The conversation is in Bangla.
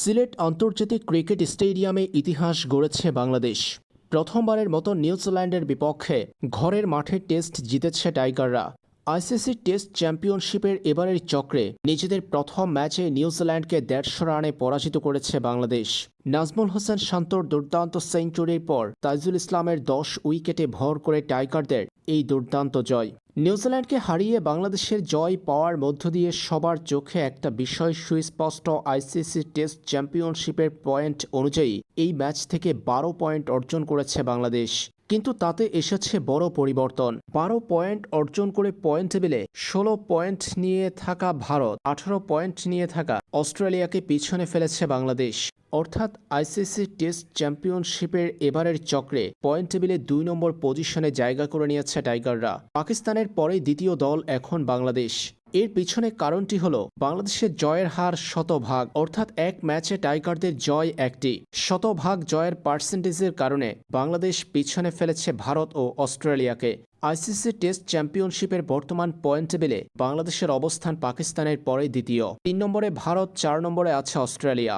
সিলেট আন্তর্জাতিক ক্রিকেট স্টেডিয়ামে ইতিহাস গড়েছে বাংলাদেশ। প্রথমবারের মতো নিউজিল্যান্ডের বিপক্ষে ঘরের মাঠে টেস্ট জিতেছে টাইগাররা। আইসিসি টেস্ট চ্যাম্পিয়নশিপের এবারের চক্রে নিজেদের প্রথম ম্যাচে নিউজিল্যান্ডকে দেড়শো রানে পরাজিত করেছে বাংলাদেশ। নাজমুল হোসেন শান্তর দুর্দান্ত সেঞ্চুরির পর তাইজুল ইসলামের দশ উইকেটে ভর করে টাইগারদের এই দুর্দান্ত জয়। নিউজিল্যান্ডকে হারিয়ে বাংলাদেশের জয় পাওয়ার মধ্য দিয়ে সবার চোখে একটা বিষয় সুস্পষ্ট আইসিসি টেস্ট চ্যাম্পিয়নশিপের পয়েন্ট অনুযায়ী এই ম্যাচ থেকে বারো পয়েন্ট অর্জন করেছে বাংলাদেশ। কিন্তু তাতে এসেছে বড় পরিবর্তন। বারো পয়েন্ট অর্জন করে পয়েন্ট টেবিলে ষোলো পয়েন্ট নিয়ে থাকা ভারত, আঠারো পয়েন্ট নিয়ে থাকা অস্ট্রেলিয়াকে পিছনে ফেলেছে বাংলাদেশ। অর্থাৎ আইসিসি টেস্ট চ্যাম্পিয়নশিপের এবারের চক্রে পয়েন্ট টেবিলে দুই নম্বর পজিশনে জায়গা করে নিয়েছে টাইগাররা। পাকিস্তানের পরে দ্বিতীয় দল এখন বাংলাদেশ। এর পিছনে কারণটি হল, বাংলাদেশের জয়ের হার শতভাগ, অর্থাৎ এক ম্যাচে টাইগারদের জয় একটি। শতভাগ জয়ের পার্সেন্টেজের কারণে বাংলাদেশ পিছনে ফেলেছে ভারত ও অস্ট্রেলিয়াকে। আইসিসি টেস্ট চ্যাম্পিয়নশিপের বর্তমান পয়েন্ট টেবিলে বাংলাদেশের অবস্থান পাকিস্তানের পরে দ্বিতীয়। তিন নম্বরে ভারত, চার নম্বরে আছে অস্ট্রেলিয়া।